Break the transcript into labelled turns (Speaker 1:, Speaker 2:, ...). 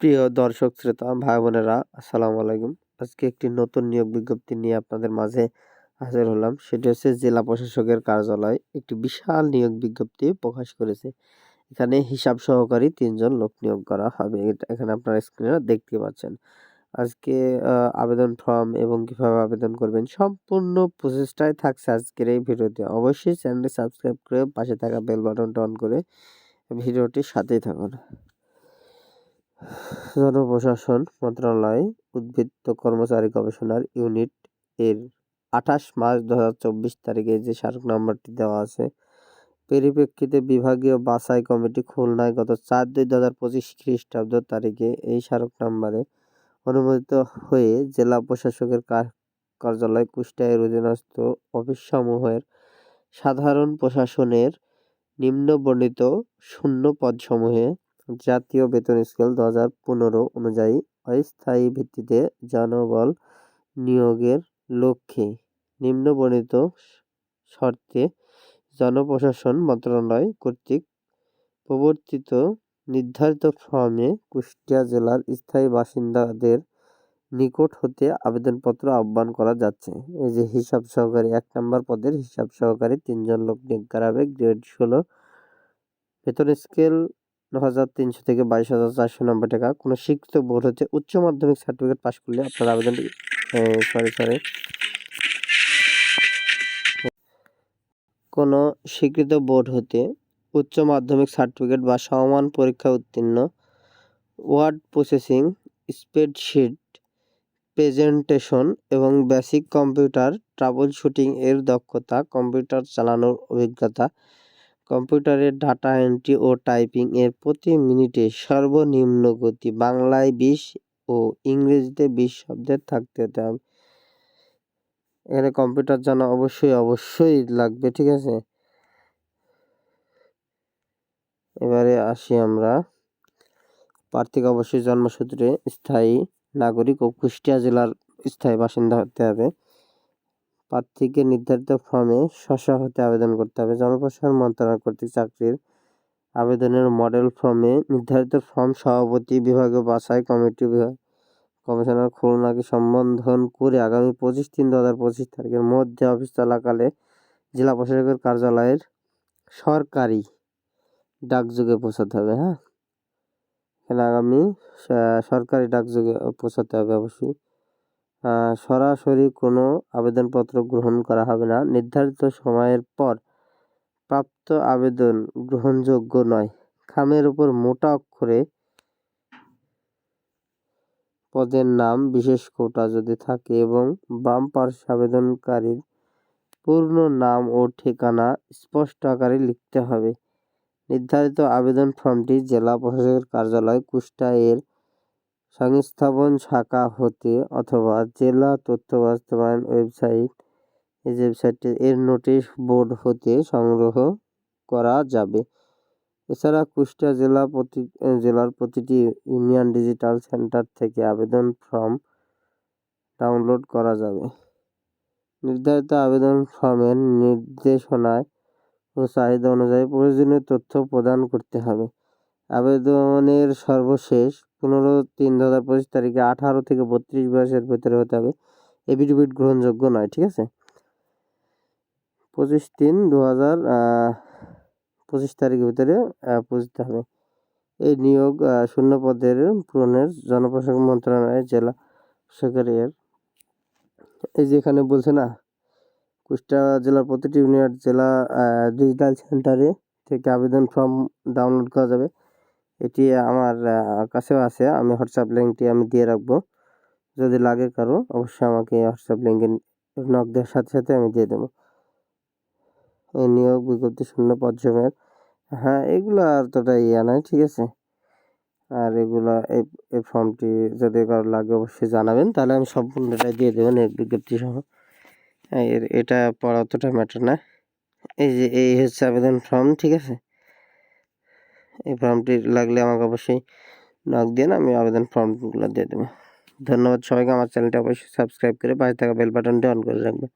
Speaker 1: প্রিয় দর্শক, শ্রোতা, ভাই বোনেরা, আসসালামু আলাইকুম। আজকে একটি নতুন নিয়োগ বিজ্ঞপ্তি নিয়ে আপনাদের মাঝে হাজির হলাম। সেটি হচ্ছে জেলা প্রশাসকের কার্যালয় একটি বিশাল নিয়োগ বিজ্ঞপ্তি প্রকাশ করেছে। এখানে হিসাব সহকারী তিনজন লোক নিয়োগ করা হবে। এখানে আপনারা স্ক্রিনে দেখতে পাচ্ছেন। আজকে আবেদন ফর্ম এবং কীভাবে আবেদন করবেন সম্পূর্ণ প্রসেসটাই থাকছে আজকের এই ভিডিওতে। অবশ্যই চ্যানেলটি সাবস্ক্রাইব করে পাশে থাকা বেল বাটনটা অন করে ভিডিওটির সাথেই থাকুন। জনপ্রশাসন মন্ত্রণালয় উদ্বৃত্ত কর্মচারী গবেষণার ইউনিট এর আঠাশ মার্চ দু হাজার চব্বিশ তারিখে যে স্মারক নম্বরটি দেওয়া আছে, পরিপ্রেক্ষিতে বিভাগীয় বাছাই কমিটি খুলনায় গত চার দুই দু হাজার পঁচিশ খ্রিস্টাব্দ তারিখে এই স্মারক নম্বরে অনুমোদিত হয়ে জেলা প্রশাসকের কার্যালয় কুষ্টিয়ার অধীনস্থ অফিসসমূহের সাধারণ প্রশাসনের নিম্নবর্ণিত শূন্য পদসমূহে জাতীয় বেতন স্কেল দু হাজার পনেরো অনুযায়ী অস্থায়ী ভিত্তিতে জনবল নিয়োগের লক্ষ্যে নিম্নবর্ণিত শর্তে জনপ্রশাসন মন্ত্রণালয় কর্তৃক প্রবর্তিত নির্ধারিত ফর্মে কুষ্টিয়া জেলার স্থায়ী বাসিন্দাদের নিকট হতে আবেদনপত্র আহ্বান করা যাচ্ছে। এই যে হিসাব সহকারী, এক নম্বর পদের হিসাব সহকারী তিনজন লোক নিয়োগ করা গ্রেড ষোলো। বেতন স্কেল ন হাজার তিনশো থেকে বাইশ হাজার চারশো নব্বই টাকা। কোনো শিক্ষিত বোর্ড হচ্ছে উচ্চ মাধ্যমিক সার্টিফিকেট পাস করলে আপনার আবেদনটি সরি সরি কোনো স্বীকৃত বোর্ড হতে উচ্চ মাধ্যমিক সার্টিফিকেট বা সমমান পরীক্ষা উত্তীর্ণ ওয়ার্ড প্রসেসিং, স্প্রেডশিট, প্রেজেন্টেশন এবং বেসিক কম্পিউটার, ট্রাবল শুটিং এর দক্ষতা, কম্পিউটার চালানোর অভিজ্ঞতা কম্পিউটারের ডাটা এন্ট্রি ও টাইপিং এর প্রতি মিনিটে সর্বনিম্ন গতি বাংলায় বিশ ও ইংরেজিতে বিশ শব্দের থাকতে হবে এখানে কম্পিউটার জানা অবশ্যই অবশ্যই লাগবে, ঠিক আছে? এবারে আসি আমরা। প্রার্থীকে অবশ্যই জন্মসূত্রে স্থায়ী নাগরিক ও কুষ্টিয়া জেলার স্থায়ী বাসিন্দা হতে হবে। প্রার্থীকে নির্ধারিত ফর্মে স্ব হতে আবেদন করতে হবে। জনপ্রশাসন মন্ত্রণালয় কর্তৃক চাকরির আবেদনের মডেল ফর্মে নির্ধারিত ফর্ম সভাপতি বিভাগীয় বাছাই কমিটি বিভাগ কমিশনার খুলনাকে সম্বোধন করে আগামী পঁচিশ তিন দু হাজার পঁচিশ তারিখের মধ্যে অফিস চলাকালে জেলা প্রশাসকের কার্যালয়ের সরকারি ডাকযোগে পৌঁছাতে হবে হ্যাঁ? এখানে আগামী সরকারি ডাকযোগে পৌঁছাতে হবে অবশ্যই। সরাসরি কোনো আবেদনপত্র গ্রহণ করা হবে না। নির্ধারিত সময়ের পর প্রাপ্ত আবেদন গ্রহণযোগ্য নয়। খামের উপর মোটা অক্ষরে পদের নাম, বিশেষ কোটা যদি থাকে এবং বাম পার্শ্বে আবেদনকারীর পূর্ণ নাম ও ঠিকানা স্পষ্ট আকারে লিখতে হবে। নির্ধারিত আবেদন ফর্মটি জেলা প্রশাসকের কার্যালয় কুষ্টা এর সংস্থাপন শাখা হতে অথবা জেলা তথ্য বাস্তবায়ন ওয়েবসাইট, এই ওয়েবসাইটটি এর নোটিশ বোর্ড হতে সংগ্রহ করা যাবে। এছাড়া কুষ্টিয়া জেলা প্রতি জেলার প্রতিটি ইউনিয়ন ডিজিটাল সেন্টার থেকে আবেদন ফর্ম ডাউনলোড করা যাবে। নির্ধারিত আবেদন ফর্মের নির্দেশনায় ও চাহিদা অনুযায়ী প্রয়োজনীয় তথ্য প্রদান করতে হবে। আবেদনের সর্বশেষ পনেরো, তিন, দু হাজার পঁচিশ তারিখে আঠারো থেকে বত্রিশ বয়সের ভেতরে হতে হবে। এফিডেভিট গ্রহণযোগ্য নয়, ঠিক আছে? পঁচিশ তিন, দু হাজার পঁচিশ তারিখের ভিতরে পৌঁছতে হবে। এই নিয়োগ শূন্য পদের পূরণের জনপ্রশাসন মন্ত্রণালয়ের জেলা সেক্রেটারির এই যে এখানে বলছে না, কুষ্টিয়া জেলার প্রতিটি ইউনিয়ন, জেলা ডিজিটাল সেন্টারে থেকে আবেদন ফর্ম ডাউনলোড করা যাবে। এটি আমার কাছেও আছে। আমি হোয়াটসঅ্যাপ লিঙ্কটি আমি দিয়ে রাখব। যদি লাগে কারও, অবশ্যই আমাকে হোয়াটসঅ্যাপ লিঙ্কে নক দেওয়ার সাথে সাথে আমি দিয়ে দেবো। এই নিয়োগ বিজ্ঞপ্তি শূন্য পঞ্চমের হ্যাঁ এগুলো আর তোটা ইয়া নয় ঠিক আছে? আর এগুলা, এই এই ফর্মটি যদি কারও লাগে, অবশ্যই জানাবেন। তাহলে আমি সম্পূর্ণটাই দিয়ে দেবেন এই বিজ্ঞপ্তি সহ এর এটা পড়া অতটা ম্যাটার না। এই যে, এই হচ্ছে আবেদন ফর্ম ঠিক আছে? এই ফর্মটি লাগলে আমাকে অবশ্যই নক দিন আমি আবেদন ফর্মগুলো দিয়ে দেবো। ধন্যবাদ সবাইকে, আমার চ্যানেলটা অবশ্যই সাবস্ক্রাইব করে পাশে থাকা বেল বাটনটি অন করে রাখবেন।